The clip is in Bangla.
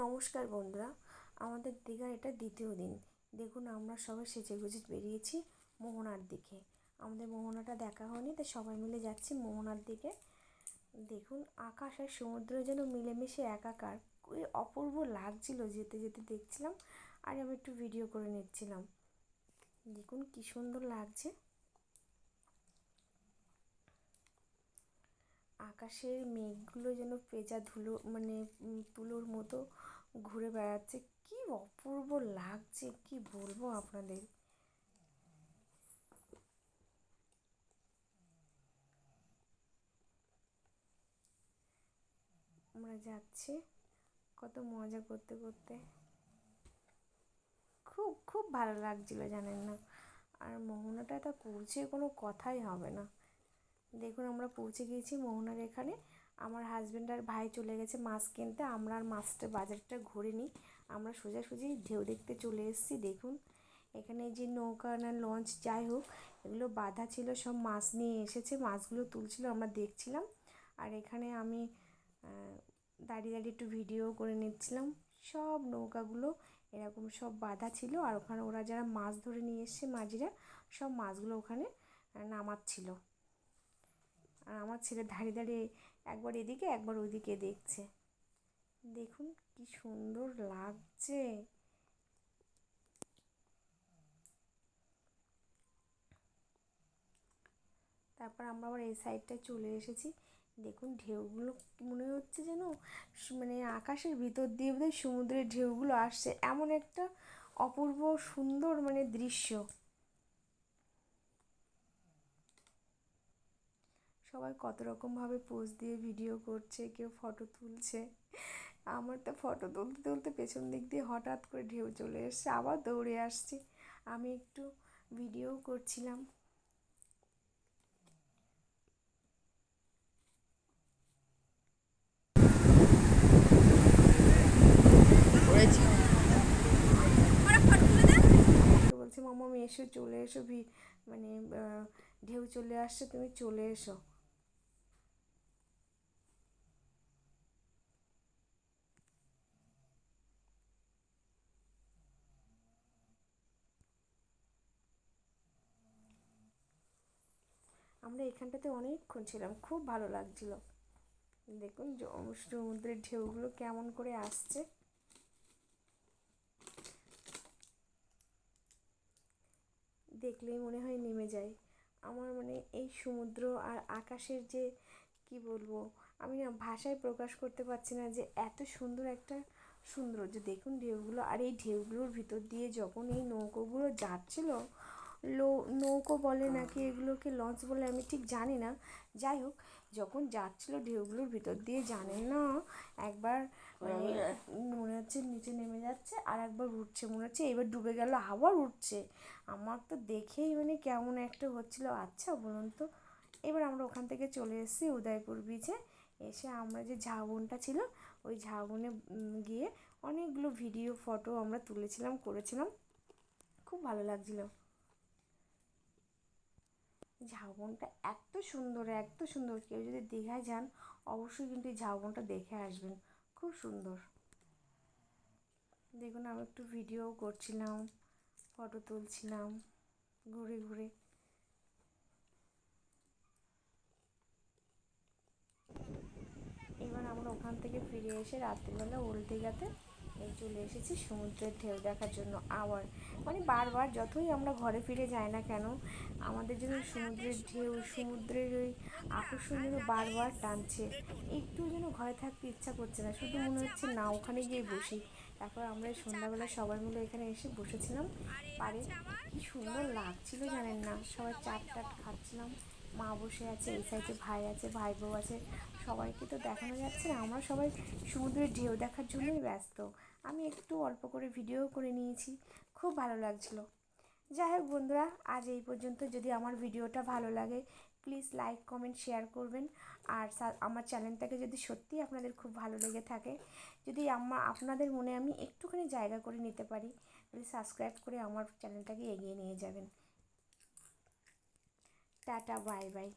নমস্কার বন্ধুরা, আমাদের দীঘার এটা দ্বিতীয় দিন। দেখুন, আমরা সবাই সেজে গুজে বেরিয়েছি মোহনার দিকে। আমাদের মোহনাটা দেখা হয়নি, তাই সবাই মিলে যাচ্ছি মোহনার দিকে। দেখুন, আকাশ আর সমুদ্র যেন মিলেমিশে একাকার। খুবই অপূর্ব লাগছিল যেতে যেতে দেখছিলাম, আর আমি একটু ভিডিও করে নিচ্ছিলাম। দেখুন, কী সুন্দর লাগছে। আকাশের মেঘগুলো যেন পেঁচা ধুলো মানে তুলোর মতো ঘুরে বেড়াচ্ছে। কি অপূর্ব লাগছে, কি বলব আপনাদের? আমরা যাচ্ছি কত মজা করতে করতে। খুব খুব ভালো লাগছিল জানেন না। আর মোহনাটা এটা করছে কোনো কথাই হবে না। দেখুন, আমরা পৌঁছে গিয়েছি মোহনার এখানে। আমার হাজব্যান্ড আর ভাই চলে গেছে মাছ কিনতে। আমরা আর মাছটা বাজারটা ঘুরে নিই আমরা সোজাসুজি ঢেউ দেখতে চলে এসেছি, দেখুন। এখানে যে নৌকা না লঞ্চ যাই হোক, এগুলো বাধা ছিল, সব মাছ নিয়ে এসেছে, মাছগুলো তুলছিল, আমরা দেখছিলাম। আর এখানে আমি দাঁড়িয়ে দাঁড়িয়ে একটু ভিডিও করে নিচ্ছিলাম। সব নৌকাগুলো এরকম সব বাধা ছিল, আর ওখানে ওরা যারা মাছ ধরে নিয়ে এসছে মাঝিরা, সব মাছগুলো ওখানে নামাচ্ছিল। আর আমার ছেলে দাঁড়িয়ে দাঁড়িয়ে একবার এদিকে, একবার ওইদিকে দেখছে। দেখুন কি সুন্দর লাগছে। তারপর আমরা আবার এই সাইডটায় চলে এসেছি। দেখুন ঢেউগুলো মনে হচ্ছে যেন মানে আকাশের ভিতর দিয়ে বোধহয় সমুদ্রের ঢেউগুলো আসছে। এমন একটা অপূর্ব সুন্দর মানে দৃশ্য। সবাই কত রকমভাবে পোজ দিয়ে ভিডিও করছে, কেউ ফটো তুলছে। আমার তো ফটো তুলতে তুলতে পেছন দিক দিয়ে হঠাৎ করে ঢেউ চলে এসছে, আবার দৌড়ে আসছি। আমি একটু ভিডিও করছিলাম। বলছে মামা আমি এসো, চলে এসো মানে ঢেউ চলে আসছে, তুমি চলে এসো। আমরা এখানটাতে অনেকক্ষণ ছিলাম, খুব ভালো লাগছিল। দেখুন সমুদ্রের ঢেউগুলো কেমন করে আসছে। দেখলেই মনে হয় নেমে যায় আমার মানে এই সমুদ্র আর আকাশের যে, কি বলব, আমি না ভাষায় প্রকাশ করতে পারছি না যে এত সুন্দর একটা সৌন্দর্য। দেখুন ঢেউগুলো, আর এই ঢেউগুলোর ভিতর দিয়ে যখন এই নৌকোগুলো যাচ্ছিল লো নৌকো বলে নাকি এগুলোকে লঞ্চ বলে আমি ঠিক জানি না। যাই হোক যখন যাচ্ছিল ঢেউগুলোর ভিতর দিয়ে জানেন না একবার মানে মনে হচ্ছে নিচে নেমে যাচ্ছে আর একবার উঠছে মনে হচ্ছে এবার ডুবে গেল আবার উঠছে। আমার তো দেখেই মানে কেমন একটা হচ্ছিল। আচ্ছা বলুন তো এবার আমরা ওখান থেকে চলে এসেছি উদয়পুর বিচে এসে আমরা যে ঝাউবনটা ছিল ওই ঝাউবনে গিয়ে অনেকগুলো ভিডিও ফটো আমরা তুলেছিলাম করেছিলাম। খুব ভালো লাগছিল। ঝাউবনটা এত সুন্দর এত সুন্দর। কেউ যদি দীঘায় যান, অবশ্যই কিন্তু এই ঝাউবনটা দেখে আসবেন। খুব সুন্দর। দেখুন, আমি একটু ভিডিও করছিলাম, ফটো তুলছিলাম, ঘুরে ঘুরে। এবার আমরা ওখান থেকে ফিরে এসে রাত্রিবেলা ওল্ড দীঘাতে এই চলে এসেছি সমুদ্রের ঢেউ দেখার জন্য আবার। মানে বারবার যতই আমরা ঘরে ফিরে যাই না কেন, আমাদের জন্য সমুদ্রের ঢেউ, সমুদ্রের ওই আকর্ষণ যেন বারবার টানছে। একটু যেন ঘরে থাকতে ইচ্ছা করছে না, শুধু মনে হচ্ছে না, ওখানে গিয়ে বসি। তারপর আমরা সন্ধ্যাবেলা সবাই মিলে এখানে এসে বসেছিলাম। পারে কি সুন্দর লাগছিল জানেন না, সবাই চাট টাট খাচ্ছিলাম। মা বসে আছে, এই সাইডে ভাই আছে, ভাই বউ আছে। সবাইকে তো দেখানো যাচ্ছে না, আমরা সবাই সমুদ্রের ঢেউ দেখার জন্যই ব্যস্ত। আমি একটু অল্প করে ভিডিও করে নিয়েছি। খুব ভালো লাগছিল। যাই হোক বন্ধুরা, আজ এই পর্যন্ত। যদি আমার ভিডিওটা ভালো লাগে প্লিজ লাইক কমেন্ট শেয়ার করবেন। আর আমার চ্যানেলটাকে যদি সত্যিই আপনাদের খুব ভালো লেগে থাকে, যদি আমার আপনাদের মনে আমি একটুখানি জায়গা করে নিতে পারি, তাহলে সাবস্ক্রাইব করে আমার চ্যানেলটাকে এগিয়ে নিয়ে যাবেন। Tata bye bye